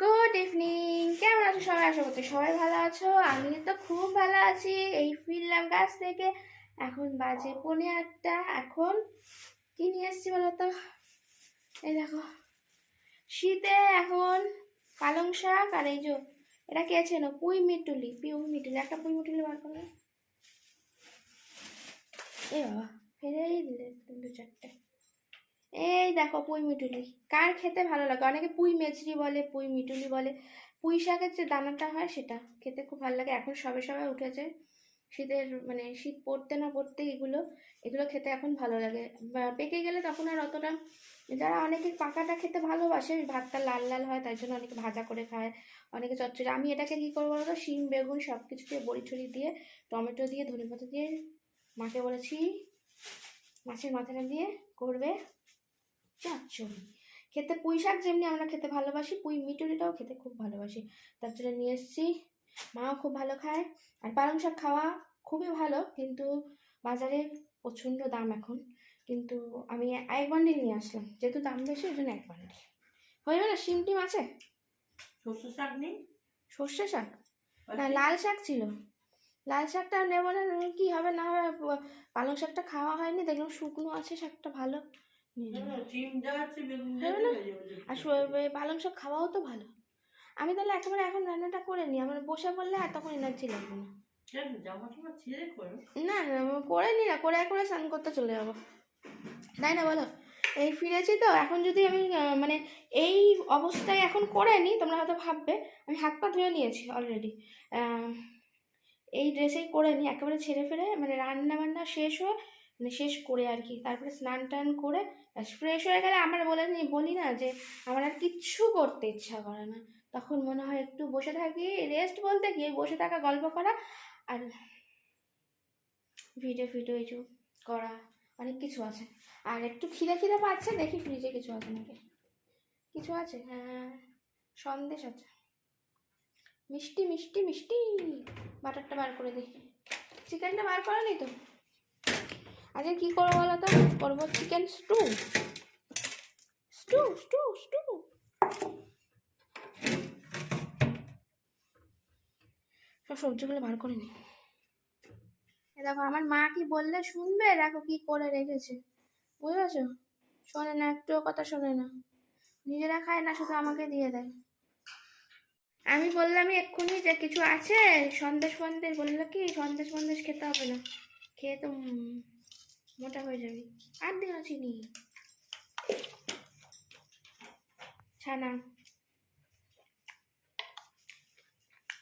Good evening কেমন আছো সবাই? আশা করছি সবাই ভালো আছো। আমি তো খুব ভালো আছি। এই ফিরলাম কাছ থেকে। এখন বাজে পনে আটটা। এখন কি নিয়ে এসছি বলো তো? এই দেখো। শীতে এখন পালং শাক আর এই যে, এটা কে ছিল পুঁই মিটুলি। পুঁই মিটুলি। একটা পুঁই মিটুলি বার করো। এ বাবা ফেরেই দিলে দু চারটে। এই দেখো পুঁই মিটুলি। কার খেতে ভালো লাগে? অনেকে পুঁই মেচড়ি বলে, পুঁই মিটুলি বলে। পুঁই শাকের যে দানাটা হয় সেটা খেতে খুব ভালো লাগে। এখন সবে সবে উঠেছে। শীতের মানে শীত পড়তে না পড়তে এগুলো এগুলো খেতে এখন ভালো লাগে। পেকে গেলে তখন আর অতটা যারা অনেকে পাকাটা খেতে ভালোবাসে, ভাতটা লাল লাল হয়, তাই জন্য অনেকে ভাজা করে খায়। অনেকে চচ্চড়ি। আমি এটাকে কী করব বলতো? শিম, বেগুন সব কিছু দিয়ে বড়ি দিয়ে, টমেটো দিয়ে ধনে পাতা দিয়ে, মাকে বলেছি মাছের মাথাটা দিয়ে করবে। চচ্চড়ি খেতে পুঁই শাক যেমনি আমরা খেতে ভালোবাসি পুঁই মিটুরিটাও খেতে খুব ভালোবাসি। তার জন্য নিয়ে এসেছি। মাও খুব ভালো খায়। আর পালং শাক খাওয়া খুবই ভালো কিন্তু বাজারে প্রচণ্ড দাম এখন। কিন্তু আমি এক বান্ডিল নিয়ে আসলাম। যেহেতু দাম বেশি ওই জন্য এক বান্ডিল হয়ে না শিম টিম আছে? শস্য শাক নেই? সর্ষে শাক? না লাল শাক ছিল। লাল শাকটা নেব না কি হবে না হবে? পালং শাকটা খাওয়া হয়নি। দেখলাম শুকনো আছে শাকটা ভালো। হ্যাঁ হয়ে যাবে। আর পালং শাক খাওয়াও তো ভালো। আমি তাহলে একেবারে এখন রান্নাটা করে নিই। আমার বসে পড়লে আর তখন এনার্জি লাগবে না। না না করে নি না করে করে স্নান করতে চলে যাব। তাই না বলো? এই ফিরেছি তো। এখন যদি আমি মানে এই অবস্থায় এখন করে নিই তোমরা হয়তো ভাববে আমি হাত পা ধুয়ে নিয়েছি অলরেডি এই ড্রেসেই করে নিই একেবারে ছেড়ে ফেলে মানে রান্না বান্না শেষ হয়ে মানে শেষ করে আর কি। তারপরে স্নান টান করে ফ্রেশ হয়ে গেলে আমার বলে নি বলি না যে আমার আর কিচ্ছু করতে ইচ্ছা করে না। তখন মনে হয় একটু বসে থাকি রেস্ট বলতে এই বসে থাকা, গল্প করা আর ভিডিও ফিডিও যে করা, অনেক কিছু আছে। আর একটু খিদে খিদে পাচ্ছে, দেখি ফ্রিজে কিছু আছে নাকি। কিছু আছে? হ্যাঁ সন্দেশ আছে। মিষ্টি মিষ্টি মিষ্টি। বাটারটা বার করে দেখি। চিকেনটা বার করা নেই তো? আজকে কী করব বলো তো? করব chicken stew stew stew stew সব সবজিগুলো বার করে এ দেখো, আমার মা কি বললে শুনবে? দেখো কি করে রেখেছে। বুঝেছ? শোনে না, একটুও কথা শোনে না। নিজেরা খায় না, শুধু আমাকে দিয়ে দেয়। আমি বললাম, এক্ষুনি যে কিছু আছে সন্দেশ ফন্দেশ বলল কি? সন্দেশ ফন্দেশ খেতে হবে না। খেয়ে তো মোটা হয়ে যাবি। আর দিও না। চিনি ছানা।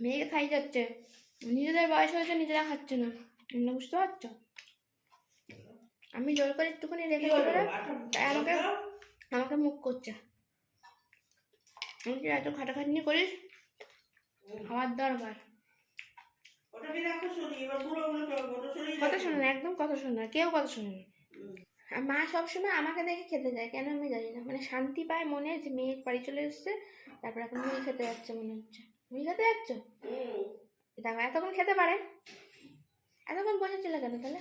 মেয়েকে খাই যাচ্ছে। নিজেদের বয়স হয়েছে, নিজেরা খাচ্ছে না। তোমরা বুঝতে পারছ? আমি জোর করে একটুখানি রেখে না তাই আমাকে আমাকে মুখ করছে। আমি এত খাটাখাটনি করিস? খাওয়ার দরকার। কথা। শোনে না একদম কথা শোনে না কেউ কথা শোনে না। মা সবসময় আমাকে দেখে খেতে যায় কেন আমি জানি না। মানে শান্তি পায় মনে যে মেয়ে বাড়ি চলে এসছে তারপর এখন মুড়ি খেতে যাচ্ছে মনে হচ্ছে। মুড়ি খেতে যাচ্ছ। দেখো এতক্ষণ খেতে পারে। এতক্ষণ বসেছিল কেন তাহলে?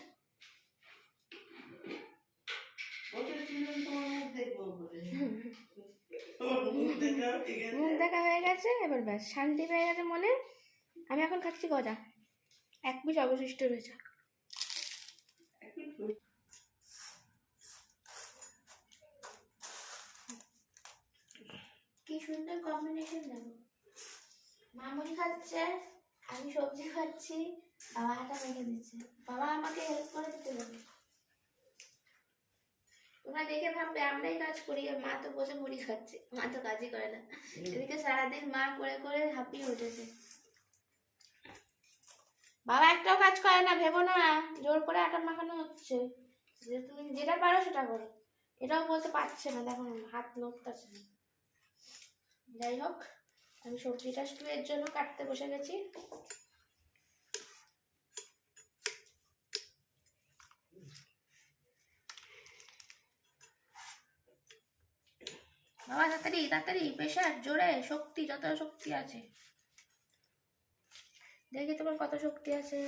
মুখ দেখা হয়ে গেছে এবার ব্যাস শান্তি পেয়ে গেছে মনে। আমি এখন খাচ্ছি গজা। এক পিস অবশিষ্ট রয়েছে। কি সুন্দর কম্বিনেশন দেখো। মামুনি খাচ্ছে আমি সবজি খাচ্ছি বাবা হাতা মেখে দিচ্ছে। বাবা আমাকে হেল্প করে দিতে যাবে তোমরা দেখে ভাববে আমরাই কাজ করি আর মা তো বসে মুড়ি খাচ্ছে। মা তো কাজই করে না। এদিকে সারাদিন মা করে করে হাঁপিয়ে উঠেছে বাবা একটাও কাজ করে না, ভেবো না। জোর করে আটা মাখানো হচ্ছে। যে তুমি যেটা পারো সেটা করো। এটাও বলতে পারছে না, দেখো হাত নড়তেছে না যাই হোক, আমি সবজিটা স্টুয়ের জন্য কাটতে বসে গেছি। বাবা, তাড়াতাড়ি তাড়াতাড়ি প্রেশার জোরে, শক্তি, যত শক্তি আছে। দেখি তোমার কত শক্তি আছে।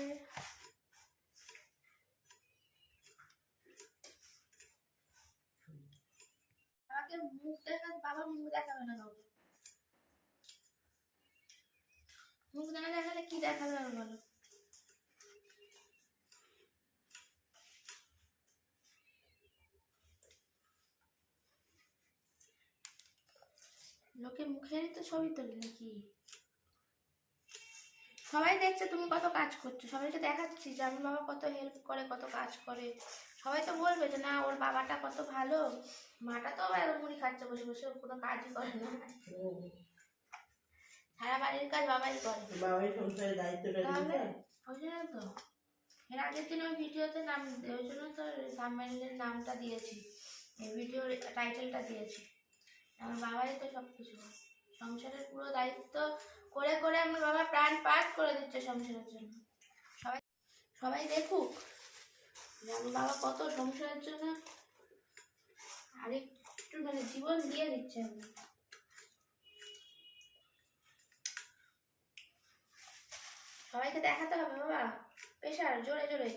মুখ দেখা বাবা মুখ দেখাবে না দেখালে কি দেখাবে আর বলো। লোকে মুখে তো ছবি তোলে নাকি? সবাই দেখছে তুমি কত কাজ করছ সবাইকে দেখাচ্ছি যে আমার বাবা কত হেল্প করে কত কাজ করে। সবাই তো বলবে যে না ওর বাবাটা কত ভালো। মাটা তো আবার মুড়ি খাচ্ছে বসে বসে ও কোনো কাজই করে না। সারা বাড়ির কাজ বাবাই করে। বাবাই সংসারের দায়িত্বটা নিতে ওই জন্য তো। এর আগের দিন ওই ভিডিওতে নাম ওই জন্য তো সাবমেরিনের নামটা দিয়েছি। এই ভিডিওর টাইটেলটা দিয়েছি। আমার বাবাই তো সব কিছু সংসারের পুরো দায়িত্ব করে করে আমার বাবা প্রাণ পাঠ করে দিচ্ছে সংসারের জন্য। সবাই সবাই দেখুক যে আমার বাবা কত সংসারের জন্য আরেকটু মানে জীবন দিয়ে দিচ্ছে আমি সবাইকে দেখাতে হবে বাবা। প্রেশার জোরে জোরে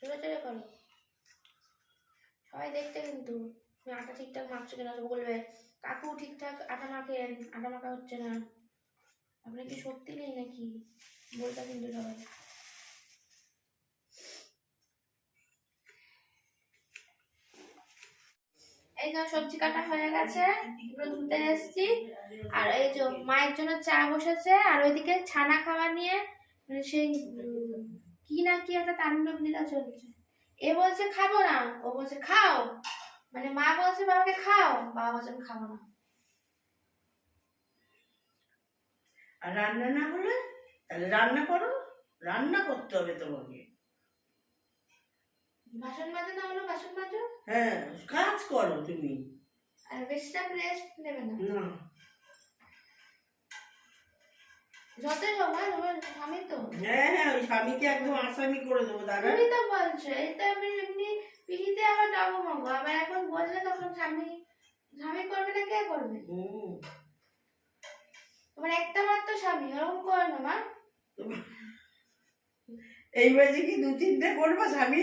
জোরে জোরে করো। সবাই দেখতে কিন্তু আটা ঠিকঠাক মাখছো কিনা বলবে। কাকু ঠিকঠাক আটা মাখেন, আটা মাখা হচ্ছে না। আপনার কি শক্তি নেই নাকি? বলতে কিন্তু সবাই এই যে সবজি কাটা হয়ে গেছে, এগুলো ধুতে আর এই যে মায়ের জন্য চা বসেছে, আর ওইদিকে ছানা খাওয়া নিয়ে সেই কি না কি একটা তাণ্ডব লীলা চলছে। এ বলছে, খাব না। ও বলছে, খাও। মানে মা বলছে, বাবাকে খাও। বাবা বলছে খাব না। আর রান্না না হলে তাহলে রান্না করো রান্না করতে হবে তোমাকে। বাসন মাজো না হলো বাসন মাজো? হ্যাঁ কাজ করো তুমি। আর বেশিটা রেস্ট নেবে না। না। যতই হ্যাঁ তোমার স্বামী তো। হ্যাঁ হ্যাঁ ওই স্বামীকে একদম আসামি করে দেবো দাদা। তুমি তো বলছো এই আমি এমনি ডগমগ আবার এখন বললে তখন স্বামী স্বামী করবে না কে করবে? হুম। তোমার একটা মাত্র স্বামী ওরকম করো না মা। এই বয়সে কি দু তিনটে করব স্বামী?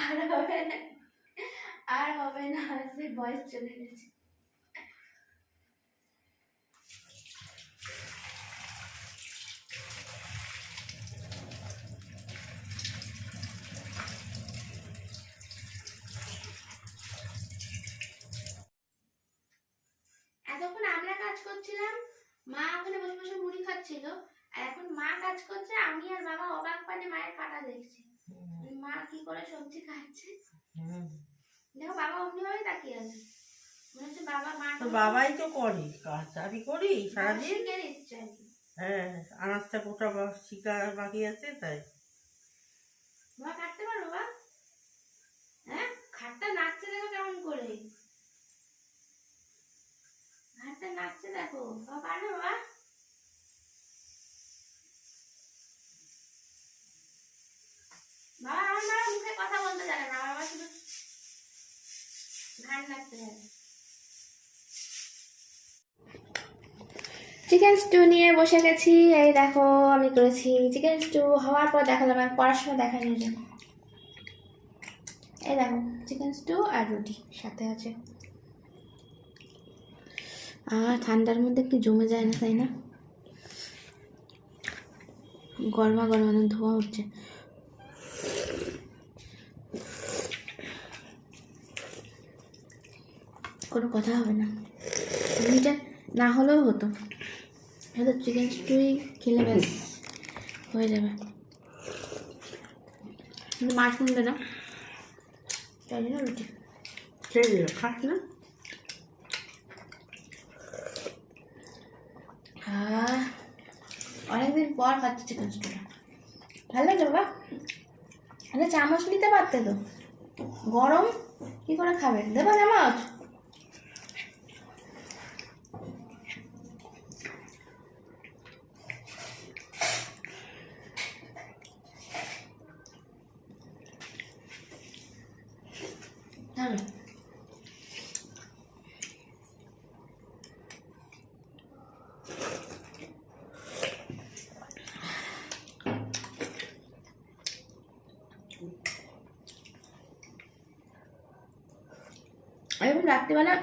আর হবে না আর হবে না বয়স চলে গেছে এতক্ষণ আমরা কাজ করছিলাম মা ওখানে বসে বসে খাচ্ছিল আর এখন মা কাজ করছে আমি আর বাবা অবাক পানে মায়ের কাটা দেখছি। মা কি করে সবজি খাচ্ছে? দেখো বাবা অমনি ভাবে তাকিয়ে আছে। বাবা মা তো বাবাই তো করে কাজ আমি করি সারাদিন হ্যাঁ আনাজটা কোটা শিকার বাকি আছে তাই বাবা কাটতে পারো বাবা হ্যাঁ খাটটা নাচছে দেখো কেমন করে ঘাটটা নাচছে দেখো বাবা পারবে বাবা বাবা আমার মা মুখে কথা বলতে জানে না আমার বাবা শুধু ঘাট নাচতে জানে চিকেন স্টু নিয়ে বসে গেছি। এই দেখো, আমি করেছি চিকেন স্টু হওয়ার পর দেখা যাবে, পড়াশোনা দেখা নিয়ে যাব এই দেখো চিকেন স্টু আর রুটি সাথে আছে। আর ঠান্ডার মধ্যে একটু জমে যায় না, তাই না? গরমা গরম ধোয়া উঠছে। কোনো কথা হবে না। রুটিটা না হলেও হতো। হয়তো চিকেন স্টুই খেলে ব্যাস হয়ে যাবে। কিন্তু মাছ কিনবে না। তাই জন্য রুটি। খেয়ে দিল খাস না? অনেকদিন পর খাচ্ছি চিকেন স্টুটা ভালো লাগে বাবা। আরে চামচ নিতে পারতে তো? গরম? কি করে খাবে? দেবো চামচ? এরকম রাত্রিবেলা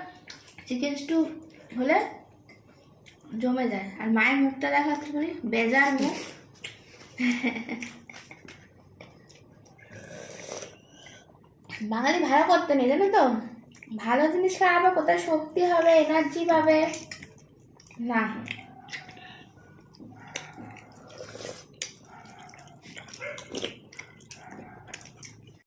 চিকেন স্টু হলে জমে যায়। আর মায়ের মুখটা দেখা একটুখানি বেজার মুখ। বাঙালি ভালো করতে নেই, জানো তো? ভালো জিনিস খাওয়াবে কোথায় শক্তি হবে এনার্জি পাবে? না।